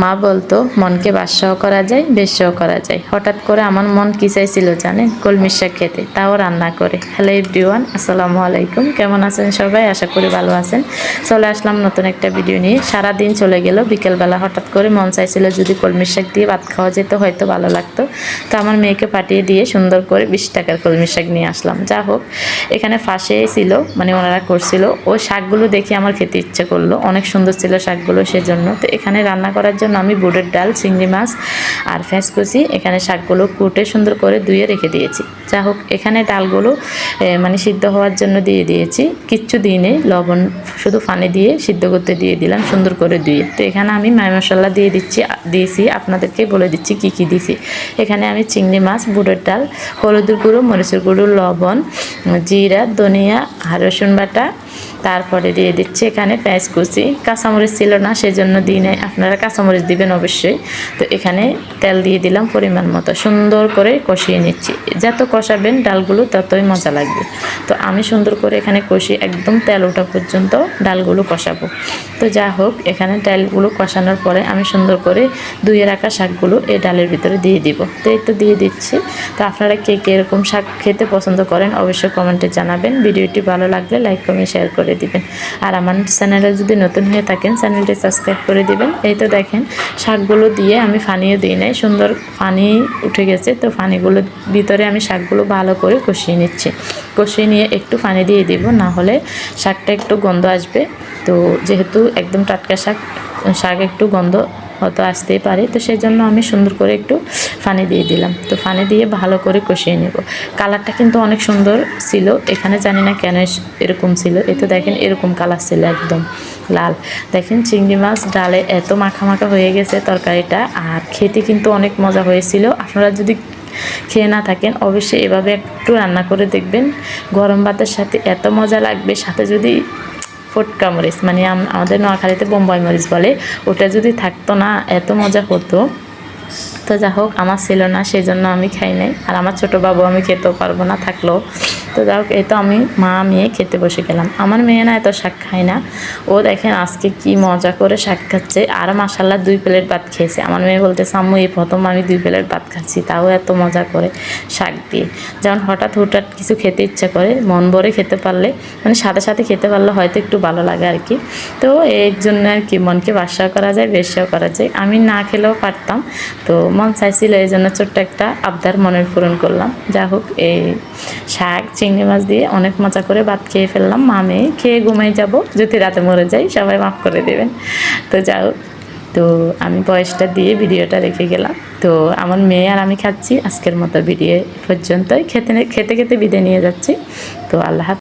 মা বলতো, মনকে বাদশাহ করা যায় বেশ্যাও করা যায়। হঠাৎ করে আমার মন কি চাইছিল জানেন? কলমির শাক খেতে। তাও রান্না করে। হ্যালো এভরিওয়ান আসসালামু আলাইকুম। কেমন আছেন সবাই? আশা করি ভালো আছেন। চলে আসলাম নতুন একটা ভিডিও নিয়ে। সারা দিন চলে গেল। বিকেলবেলা হঠাৎ করে মন চাইছিল যদি কলমির শাক দিয়ে ভাত খাওয়া যেত, হয়তো ভালো লাগতো। তো আমার মেয়েকে পাঠিয়ে দিয়ে সুন্দর করে বিশ টাকার কলমির শাক নিয়ে আসলাম। যা হোক, এখানে ফাঁসে ছিল মানে ওনারা করছিল। ও শাকগুলো দেখে আমার খেতে ইচ্ছে করল। অনেক সুন্দর ছিল শাকগুলো সেজন্য। তো এখানে রান্না করার জন্য আমি বুটের ডাল, চিংড়ি মাছ আর ফেঁসকুচি এখানে শাকগুলো কুটে সুন্দর করে ধুয়ে রেখে দিয়েছি। যা হোক, এখানে ডালগুলো মানে সিদ্ধ হওয়ার জন্য দিয়ে দিয়েছি। কিচ্ছু দিই নেই লবণ শুধু পানি দিয়ে সিদ্ধ করতে দিয়ে দিলাম সুন্দর করে ধুয়ে। তো এখানে আমি মাই মশলা দিয়ে দিচ্ছি দিয়েছি। আপনাদেরকে বলে দিচ্ছি কি কি দিছি এখানে আমি চিংড়ি মাছ বুটের ডাল, হলুদের গুঁড়ো, মরিচের গুঁড়ো, লবণ, জিরা, ধনিয়া আর রসুন বাটা তারপরে দিয়ে দিচ্ছি এখানে পেঁয়াজ কুচি। কাঁচামরিচ ছিল না, সেজন্য দিই নাই। আপনারা কাঁচামরিচ দিবেন অবশ্যই। তো এখানে তেল দিয়ে দিলাম পরিমাণ মতো। সুন্দর করে কষিয়ে নিচ্ছি। যত কষাবেন ডালগুলো ততই মজা লাগবে। তো আমি সুন্দর করে এখানে কষিয়ে একদম তেল ওঠা পর্যন্ত ডালগুলো কষাবো। তো যা হোক, এখানে ডালগুলো কষানোর পরে আমি সুন্দর করে ধুয়ে রাখা শাকগুলো এই ডালের ভিতরে দিয়ে দিব। তো এই তো দিয়ে দিচ্ছি। তো আপনারা কে কে এরকম শাক খেতে পছন্দ করেন, অবশ্যই কমেন্টে জানাবেন। ভিডিওটি ভালো লাগলে লাইক, কমেন্ট, শেয়ার করে দিবেন। আর আমার চ্যানেলে যদি নতুন হয়ে থাকেন, চ্যানেলটি সাবস্ক্রাইব করে দিবেন। এই তো দেখেন, শাকগুলো দিয়ে আমি ফানিও দিই নাই, সুন্দর ফানি উঠে গেছে। তো ফানিগুলো ভিতরে আমি শাকগুলো ভালো করে কষিয়ে নিচ্ছি। কষিয়ে নিয়ে একটু ফানি দিয়ে দিব, না হলে শাকটা একটু গন্ধ আসবে। তো যেহেতু একদম টাটকা শাক শাক একটু গন্ধ হয়তো আসতেই পারে। তো সেই জন্য আমি সুন্দর করে একটু পানি দিয়ে দিলাম। তো পানি দিয়ে ভালো করে কষিয়ে নেব। কালারটা কিন্তু অনেক সুন্দর ছিল। এখানে জানি না কেন এরকম ছিল। এ তো দেখেন এরকম কালার ছিল একদম লাল। দেখেন চিংড়ি মাছ ডালে এত মাখা মাখা হয়ে গেছে তরকারিটা। আর খেতে কিন্তু অনেক মজা হয়েছিল। আপনারা যদি খেয়ে না থাকেন, অবশ্যই এভাবে একটু রান্না করে দেখবেন। গরম ভাতের সাথে এত মজা লাগবে। সাথে যদি ফটকা মরিচ মানে আমাদের নোয়াখালীতে বোম্বাই মরিচ বলে। ওটা যদি থাকতো না, এত মজা হতো। তো যা হোক, আমার ছিল না সেই জন্য আমি খাই নাই। আর আমার ছোটো বাবু আমি খেতেও পারব না থাকলেও। তো যা হোক, এই তো আমি মা মেয়ে খেতে বসে গেলাম। আমার মেয়ে না এত শাক খায় না। ও দেখেন আজকে কি মজা করে শাক খাচ্ছে। আর মাসাল্লাহ দুই প্লেট ভাত খেয়েছে। আমার মেয়ে বলতে সাম্মু এই প্রথম আমি দুই প্লেট ভাত খাচ্ছি, তাও এত মজা করে শাক দিয়ে। যেমন হঠাৎ, হুঠাৎ কিছু খেতে ইচ্ছা করে, মন ভরে খেতে পারলে মানে সাথে সাথে খেতে পারলে হয়তো একটু ভালো লাগে আর কি। তো এর জন্য আর কি মনকে বাসাও করা যায় বেশাও করা যায়। আমি না খেলেও পারতাম। তো মন চাইছিল এই জন্য ছোট্ট একটা আবদার মনের পূরণ করলাম। যা হোক, এই শাক, চিংড়ি মাছ দিয়ে অনেক মজা করে ভাত খেয়ে ফেললাম। মামে খেয়ে ঘুমাই যাব, যদি রাতে মরে যাই, সবাই মাফ করে দেবেন। তো যা হোক, তো আমি বয়সটা দিয়ে ভিডিওটা রেখে গেলাম। তো আমার মেয়ে আর আমি খাচ্ছি। আজকের মতো ভিডিও পর্যন্তই। খেতে খেতে খেতে বিদায় নিয়ে যাচ্ছি। তো আল্লাহ।